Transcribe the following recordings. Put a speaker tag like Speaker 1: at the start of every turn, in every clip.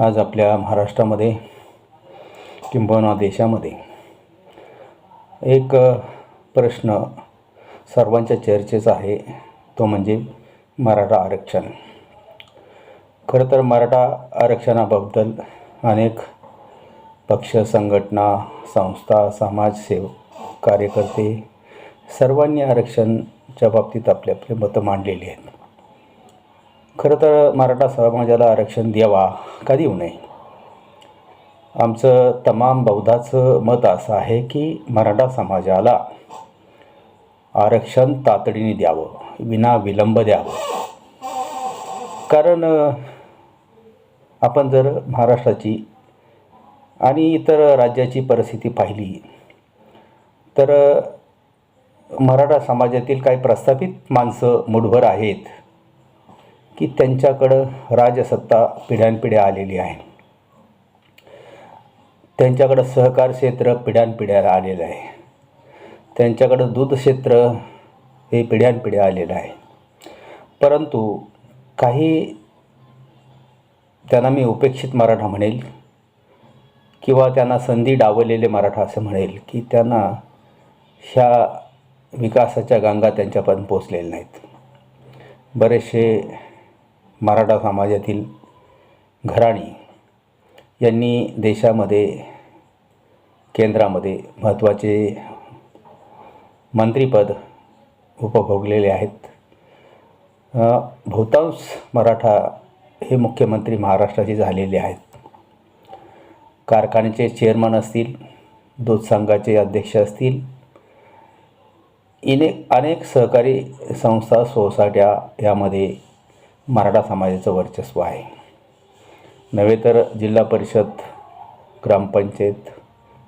Speaker 1: आज आपल्या महाराष्ट्रामध्ये किंबहुना देशामध्ये एक प्रश्न सर्वांच्या चर्चेचा आहे. तो म्हणजे मराठा आरक्षण. खरं तर मराठा आरक्षणाबद्दल अनेक पक्ष संघटना संस्था समाजसेवक कार्यकर्ते सर्वांनी आरक्षणच्या बाबतीत आपले आपले मतं मांडलेली आहेत. खरं तर मराठा समाजाला आरक्षण द्यावा का देऊ नये. आमचं तमाम बौद्धाचं मत असं आहे की मराठा समाजाला आरक्षण तातडीने द्यावं विना विलंब द्यावं. कारण आपण जर महाराष्ट्राची आणि इतर राज्याची परिस्थिती पाहिली तर मराठा समाजातील काही प्रस्थापित माणसं मुठभर आहेत. की त्यांच्याकडं राजसत्ता पिढ्यानपिढ्या आलेली आहे. त्यांच्याकडं सहकार क्षेत्र पिढ्यानपिढ्याला आलेलं आहे. त्यांच्याकडं दूध क्षेत्र हे पिढ्यानपिढ्या आलेलं आहे. परंतु काही त्यांना मी उपेक्षित मराठा म्हणेल किंवा त्यांना संधी डावलेले मराठा असं म्हणेल की त्यांना ह्या विकासाच्या गंगा त्यांच्यापर्यंत पोचलेल्या नाहीत. बरेचसे मराठा समाजातील घराणी यांनी देशामध्ये केंद्रामध्ये महत्त्वाचे मंत्रीपद उपभोगलेले आहेत. बहुतांश मराठा हे मुख्यमंत्री महाराष्ट्राचे झालेले आहेत. कारखान्याचे चेअरमन असतील दूध संघाचे अध्यक्ष असतील इने अनेक सहकारी संस्था सोसायट्या यामध्ये मराठा समाजाचं वर्चस्व आहे. नव्हे तर जिल्हा परिषद ग्रामपंचायत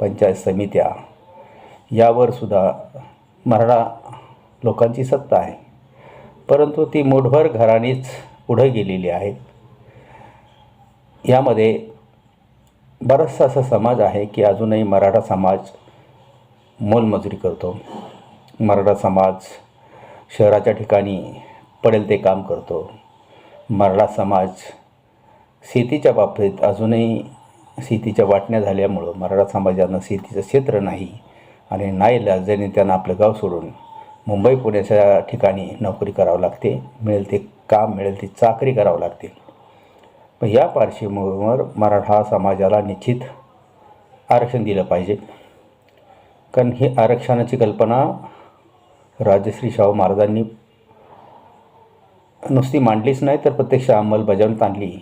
Speaker 1: पंचायत समित्या यावर सुद्धा मराठा लोकांची सत्ता आहे. परंतु ती मोठभर घराणीच पुढं गेलेली आहेत यामध्ये बराचसा असा समाज आहे की अजूनही मराठा समाज मोलमजुरी करतो. मराठा समाज शहराच्या ठिकाणी पडेल ते काम करतो. मराठा समाज शेतीच्या बाबतीत अजूनही शेतीच्या वाटण्या झाल्यामुळं मराठा समाजानं शेतीचं क्षेत्र नाही आणि नाईलाजाने त्यांना आपलं गाव सोडून मुंबई पुण्याच्या ठिकाणी नोकरी करावं लागते मिळेल ते काम मिळेल ती चाकरी करावं लागते. पण या पार्श्वभूमीवर मराठा समाजाला निश्चित आरक्षण दिलं पाहिजे. कारण ही आरक्षणाची कल्पना राजश्री शाहू महाराजांनी नुसती मांडलीच नाही तर प्रत्यक्ष अंमलबजावणीत आणली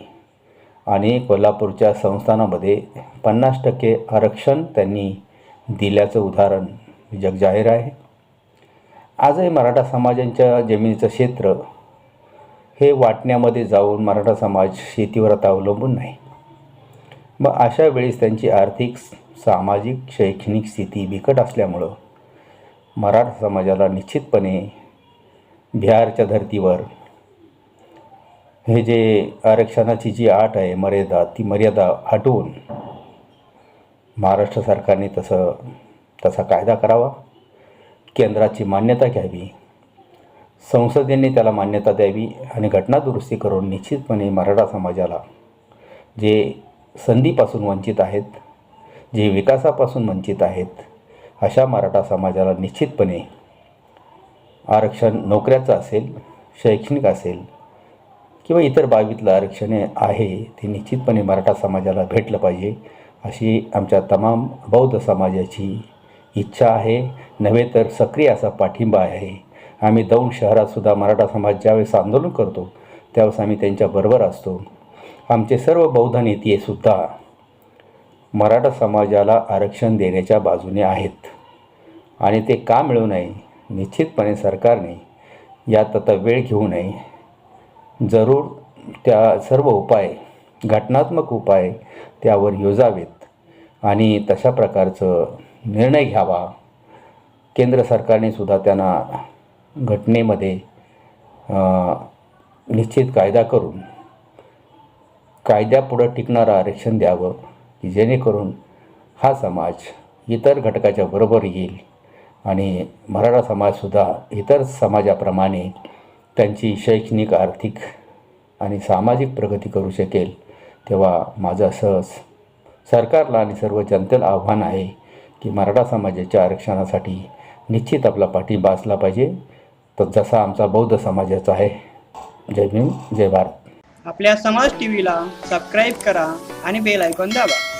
Speaker 1: आणि कोल्हापूरच्या संस्थानामध्ये पन्नास टक्के आरक्षण त्यांनी दिल्याचं उदाहरण जगजाहीर आहे. आजही मराठा समाजांच्या जमिनीचं क्षेत्र हे वाटण्यामध्ये जाऊन मराठा समाज शेतीवर आता अवलंबून नाही. मग अशा वेळेस त्यांची आर्थिक सामाजिक शैक्षणिक स्थिती बिकट असल्यामुळं मराठा समाजाला निश्चितपणे बिहारच्या धर्तीवर हे जे आरक्षणाची जी आट आहे मर्यादा ती मर्यादा हटवून महाराष्ट्र सरकारने तसं तसा कायदा करावा. केंद्राची मान्यता घ्यावी. संसदेने त्याला मान्यता द्यावी आणि घटना दुरुस्ती करून निश्चितपणे मराठा समाजाला जे संधीपासून वंचित आहेत जे विकासापासून वंचित आहेत अशा मराठा समाजाला निश्चितपणे आरक्षण नोकऱ्याचं असेल शैक्षणिक असेल किंवा इतर बाबीतलं आरक्षण आहे ते निश्चितपणे मराठा समाजाला भेटलं पाहिजे अशी आमच्या तमाम बौद्ध समाजाची इच्छा आहे. नव्हे तर सक्रिय असा पाठिंबा आहे. आम्ही दौंड शहरातसुद्धा मराठा समाज ज्यावेळेस आंदोलन करतो त्यावेळेस आम्ही त्यांच्याबरोबर असतो. आमचे सर्व बौद्ध नेतेसुद्धा मराठा समाजाला आरक्षण देण्याच्या बाजूने आहेत. आणि ते का मिळू नये? निश्चितपणे सरकारने यात आता वेळ घेऊ नये. जरूर त्या सर्व उपाय घटनात्मक उपाय त्यावर योजावेत आणि तशा प्रकारचं निर्णय घ्यावा. केंद्र सरकारने सुद्धा त्यांना घटनेमध्ये निश्चित कायदा करून कायद्यापुढं टिकणारं आरक्षण द्यावं की जेणेकरून हा समाज इतर घटकाच्या बरोबर येईल आणि मराठा समाजसुद्धा इतर समाजाप्रमाणे त्यांची शैक्षणिक आर्थिक आणि सामाजिक प्रगती करू शकेल तेव्हा माझा सहज सरकारला आणि सर्व जनतेला आव्हान आहे की मराठा समाजाच्या आरक्षणासाठी निश्चित आपला पाठिंबा असला पाहिजे. तर जसा आमचा बौद्ध समाजाचा आहे. जय भीम जय भारत.
Speaker 2: आपल्या समाज टीव्हीला सबस्क्राईब करा आणि बेल ऐकून दाबा.